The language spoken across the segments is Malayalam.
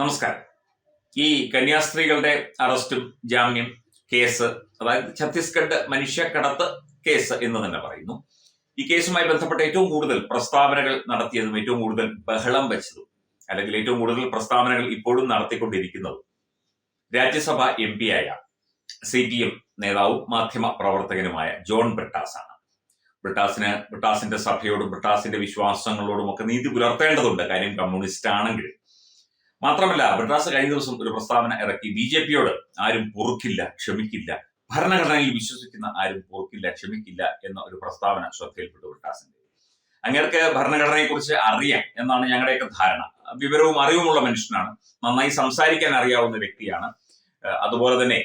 നമസ്കാരം. ഈ കന്യാസ്ത്രീകളുടെ അറസ്റ്റും ജാമ്യം കേസ് അതായത് ഛത്തീസ്ഗഡ് മനുഷ്യക്കടത്ത് കേസ് എന്ന് തന്നെ പറയുന്നു. ഈ കേസുമായി ബന്ധപ്പെട്ട ഏറ്റവും കൂടുതൽ പ്രസ്താവനകൾ നടത്തിയതും ഏറ്റവും കൂടുതൽ ബഹളം വെച്ചതും അല്ലെങ്കിൽ ഏറ്റവും കൂടുതൽ പ്രസ്താവനകൾ ഇപ്പോഴും നടത്തിക്കൊണ്ടിരിക്കുന്നതും രാജ്യസഭ എം പി ആയ സി പി എം നേതാവും മാധ്യമ പ്രവർത്തകനുമായ ജോൺ ബ്രിട്ടാസ് ആണ് ബ്രിട്ടാസിന് ബ്രിട്ടാസിന്റെ സഭയോടും ബ്രിട്ടാസിന്റെ വിശ്വാസങ്ങളോടും ഒക്കെ നീതി പുലർത്തേണ്ടതുണ്ട്. കാര്യം കമ്മ്യൂണിസ്റ്റ് ആണെങ്കിൽ മാത്രമല്ല ബ്രിട്ടാസ് കഴിഞ്ഞ ദിവസം ഒരു പ്രസ്താവന ഇറക്കി. ബി ജെ പിയോട് ആരും പൊറുക്കില്ല ക്ഷമിക്കില്ല. ഭരണഘടനയിൽ വിശ്വസിക്കുന്ന ആരും പൊറുക്കില്ല ക്ഷമിക്കില്ല എന്ന ഒരു പ്രസ്താവന ശ്രദ്ധയിൽപ്പെട്ടു ബ്രിട്ടാസിന്റെ. അങ്ങേർക്ക് ഭരണഘടനയെ കുറിച്ച് അറിയാം എന്നാണ് ഞങ്ങളുടെയൊക്കെ ധാരണ. വിവരവും അറിവുമുള്ള മനുഷ്യനാണ്. നന്നായി സംസാരിക്കാൻ അറിയാവുന്ന വ്യക്തിയാണ്. അതുപോലെ തന്നെ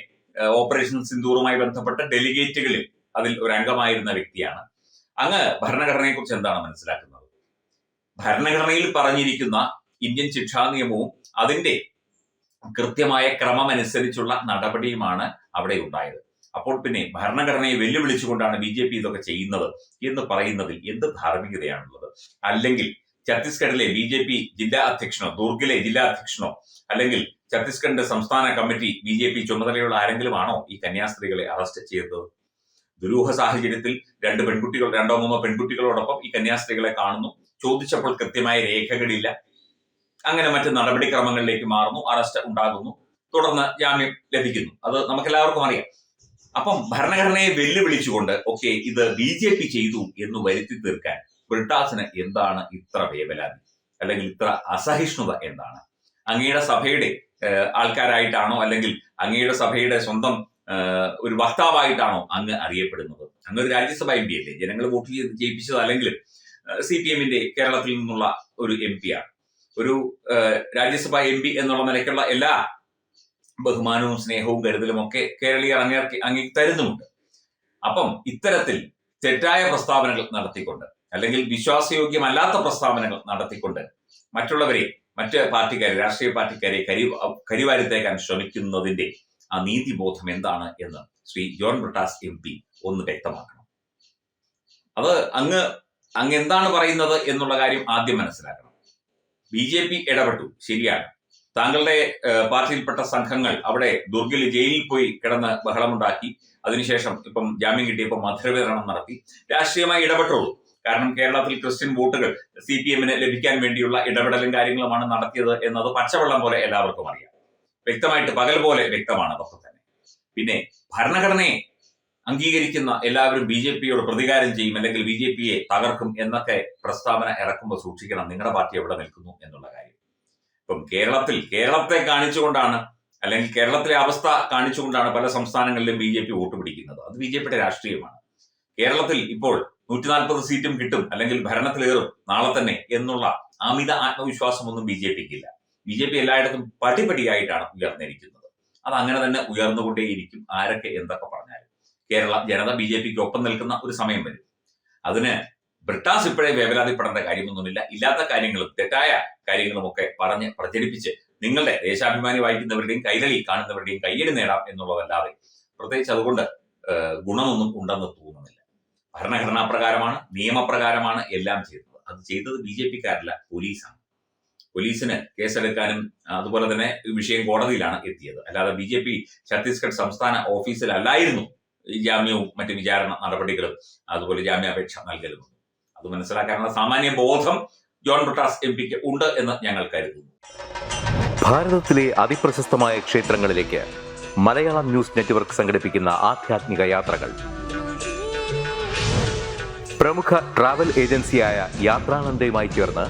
ഓപ്പറേഷൻ സിന്ദൂറുമായി ബന്ധപ്പെട്ട ഡെലിഗേറ്റുകളിൽ അതിൽ ഒരു അംഗമായിരുന്ന വ്യക്തിയാണ്. അങ്ങ് ഭരണഘടനയെക്കുറിച്ച് എന്താണ് മനസ്സിലാക്കുന്നത്? ഭരണഘടനയിൽ പറഞ്ഞിരിക്കുന്ന ഇന്ത്യൻ ശിക്ഷാ നിയമവും അതിന്റെ കൃത്യമായ ക്രമമനുസരിച്ചുള്ള നടപടിയുമാണ് അവിടെ ഉണ്ടായത്. അപ്പോൾ പിന്നെ ഭരണഘടനയെ വെല്ലുവിളിച്ചുകൊണ്ടാണ് ബി ജെ പി ഇതൊക്കെ ചെയ്യുന്നത് എന്ന് പറയുന്നതിൽ എന്ത് ധാർമ്മികതയാണുള്ളത്? അല്ലെങ്കിൽ ഛത്തീസ്ഗഡിലെ ബി ജെ പി ജില്ലാ അധ്യക്ഷനോ ദുർഗിലെ ജില്ലാ അധ്യക്ഷനോ അല്ലെങ്കിൽ ഛത്തീസ്ഗഡിന്റെ സംസ്ഥാന കമ്മിറ്റി ബി ജെ പി ചുമതലയുള്ള ആരെങ്കിലും ആണോ ഈ കന്യാസ്ത്രീകളെ അറസ്റ്റ് ചെയ്തത്? ദുരൂഹ സാഹചര്യത്തിൽ രണ്ട് പെൺകുട്ടികൾ രണ്ടോ മൂന്നോ പെൺകുട്ടികളോടൊപ്പം ഈ കന്യാസ്ത്രീകളെ കാണുന്നു. ചോദിച്ചപ്പോൾ കൃത്യമായ രേഖകളില്ല. അങ്ങനെ മറ്റ് നടപടിക്രമങ്ങളിലേക്ക് മാറുന്നു അറസ്റ്റ് ഉണ്ടാകുന്നു തുടർന്ന് ജാമ്യം ലഭിക്കുന്നു. അത് നമുക്കെല്ലാവർക്കും അറിയാം. അപ്പം ഭരണഘടനയെ വെല്ലുവിളിച്ചുകൊണ്ട് ഓക്കെ ഇത് ബി ജെ പി ചെയ്തു എന്ന് വരുത്തി തീർക്കാൻ ബ്രിട്ടാസിന് എന്താണ് ഇത്ര വേവലാതി അല്ലെങ്കിൽ ഇത്ര അസഹിഷ്ണുത എന്താണ്? അങ്ങയുടെ സഭയുടെ ആൾക്കാരായിട്ടാണോ അല്ലെങ്കിൽ അങ്ങയുടെ സഭയുടെ സ്വന്തം ഒരു വക്താവായിട്ടാണോ അങ്ങ് അറിയപ്പെടുന്നത്? അങ്ങ് ഒരു രാജ്യസഭ എം പി അല്ലേ? ജനങ്ങൾ വോട്ട് ചെയ്ത് ജയിപ്പിച്ചത് അല്ലെങ്കിൽ സി പി എമ്മിന്റെ കേരളത്തിൽ നിന്നുള്ള ഒരു എം പി ആണ്. ഒരു രാജ്യസഭ എം പി എന്നുള്ള നിലയ്ക്കുള്ള എല്ലാ ബഹുമാനവും സ്നേഹവും കരുതലും ഒക്കെ കേരളീയർ അങ്ങേർക്ക് അങ്ങേ തരുന്നുമുണ്ട്. അപ്പം ഇത്തരത്തിൽ തെറ്റായ പ്രസ്താവനകൾ നടത്തിക്കൊണ്ട് അല്ലെങ്കിൽ വിശ്വാസയോഗ്യമല്ലാത്ത പ്രസ്താവനകൾ നടത്തിക്കൊണ്ട് മറ്റുള്ളവരെ മറ്റ് പാർട്ടിക്കാരെ രാഷ്ട്രീയ പാർട്ടിക്കാരെ കരി കരിവാരിത്തേക്കാൻ ശ്രമിക്കുന്നതിന്റെ ആ നീതിബോധം എന്താണ് എന്ന് ശ്രീ ജോൺ ബ്രിട്ടാസ് എം പി ഒന്ന് വ്യക്തമാക്കണം. അത് അങ്ങ് അങ്ങ് എന്താണ് പറയുന്നത് എന്നുള്ള കാര്യം ആദ്യം മനസ്സിലാക്കണം. ബി ജെ പി ഇടപെട്ടു. ശരിയാണ്. താങ്കളുടെ പാർട്ടിയിൽപ്പെട്ട സംഘങ്ങൾ അവിടെ ദുർഗിൽ ജയിലിൽ പോയി കിടന്ന് ബഹളമുണ്ടാക്കി. അതിനുശേഷം ഇപ്പം ജാമ്യം കിട്ടിയപ്പോൾ മധുരവിതരണം നടത്തി. രാഷ്ട്രീയമായി ഇടപെട്ടുള്ളൂ കാരണം കേരളത്തിൽ ക്രിസ്ത്യൻ വോട്ടുകൾ സി പി എമ്മിന് ലഭിക്കാൻ വേണ്ടിയുള്ള ഇടപെടലും കാര്യങ്ങളുമാണ് നടത്തിയത് എന്നത് പച്ചവെള്ളം പോലെ എല്ലാവർക്കും അറിയാം. വ്യക്തമായിട്ട് പകൽ പോലെ വ്യക്തമാണ് അതൊക്കെ തന്നെ. പിന്നെ ഭരണഘടനയെ അംഗീകരിക്കുന്ന എല്ലാവരും ബി ജെ പിയോട് പ്രതികാരം ചെയ്യും അല്ലെങ്കിൽ ബി ജെ പിയെ തകർക്കും എന്നൊക്കെ പ്രസ്താവന ഇറക്കുമ്പോൾ സൂക്ഷിക്കണം. നിങ്ങളുടെ പാർട്ടി എവിടെ നിൽക്കുന്നു എന്നുള്ള കാര്യം. ഇപ്പം കേരളത്തിൽ കേരളത്തെ കാണിച്ചുകൊണ്ടാണ് അല്ലെങ്കിൽ കേരളത്തിലെ അവസ്ഥ കാണിച്ചുകൊണ്ടാണ് പല സംസ്ഥാനങ്ങളിലും ബി ജെ പി വോട്ട് പിടിക്കുന്നത്. അത് ബി ജെ പിയുടെ രാഷ്ട്രീയമാണ്. കേരളത്തിൽ ഇപ്പോൾ നൂറ്റി നാൽപ്പത് സീറ്റും കിട്ടും അല്ലെങ്കിൽ ഭരണത്തിലേറും നാളെ തന്നെ എന്നുള്ള അമിത ആത്മവിശ്വാസമൊന്നും ബി ജെ പിക്ക് ഇല്ല ബി ജെ പി എല്ലായിടത്തും പടിപടിയായിട്ടാണ് ഉയർന്നിരിക്കുന്നത്. അത് അങ്ങനെ തന്നെ ഉയർന്നുകൊണ്ടേയിരിക്കും ആരൊക്കെ എന്തൊക്കെ പറഞ്ഞാലും. കേരള ജനത ബി ജെ പിക്ക് ഒപ്പം നിൽക്കുന്ന ഒരു സമയം വരും. അതിന് ബ്രിട്ടാസ് ഇപ്പോഴേ വേവലാതിപ്പെടേണ്ട കാര്യമൊന്നുമില്ല. ഇല്ലാത്ത കാര്യങ്ങളും തെറ്റായ കാര്യങ്ങളും ഒക്കെ പറഞ്ഞ് പ്രചരിപ്പിച്ച് നിങ്ങളുടെ ദേശാഭിമാനി വായിക്കുന്നവരുടെയും കൈരളി കാണുന്നവരുടെയും കയ്യടി നേടാം എന്നുള്ളതല്ലാതെ പ്രത്യേകിച്ച് അതുകൊണ്ട് ഗുണമൊന്നും ഉണ്ടെന്ന് തോന്നുന്നില്ല. ഭരണഘടനാ പ്രകാരമാണ് നിയമപ്രകാരമാണ് എല്ലാം ചെയ്തത് അത് ചെയ്തത് ബി ജെ പിക്കാരല്ല പോലീസാണ്. പോലീസിന് കേസെടുക്കാനും അതുപോലെ തന്നെ വിഷയം കോടതിയിലാണ് എത്തിയത്. അല്ലാതെ ബി ജെ പി ഛത്തീസ്ഗഡ് സംസ്ഥാന ഓഫീസിലല്ലായിരുന്നു ജാമ്യവും മറ്റ് വിചാരണ നടപടികളും അതുപോലെ ജാമ്യാപേക്ഷ നൽകലും അത് മനസ്സിലാക്കാനുള്ള സാമാന്യ ബോധം ജോൺ ബ്രിട്ടാസ് എം പിക്ക് ഉണ്ട് എന്ന് ഞങ്ങൾ കരുതുന്നു. ഭാരതത്തിലെ അതിപ്രശസ്തമായ ക്ഷേത്രങ്ങളിലേക്ക് മലയാളം ന്യൂസ് നെറ്റ്വർക്ക് സംഘടിപ്പിക്കുന്ന ആധ്യാത്മിക യാത്രകൾ. പ്രമുഖ ട്രാവൽ ഏജൻസിയായ യാത്രാനന്ദയുമായി ചേർന്ന്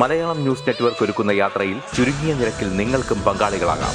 മലയാളം ന്യൂസ് നെറ്റ്വർക്ക് ഒരുക്കുന്ന യാത്രയിൽ ചുരുങ്ങിയ നിരക്കിൽ നിങ്ങൾക്കും പങ്കാളികളാകാം.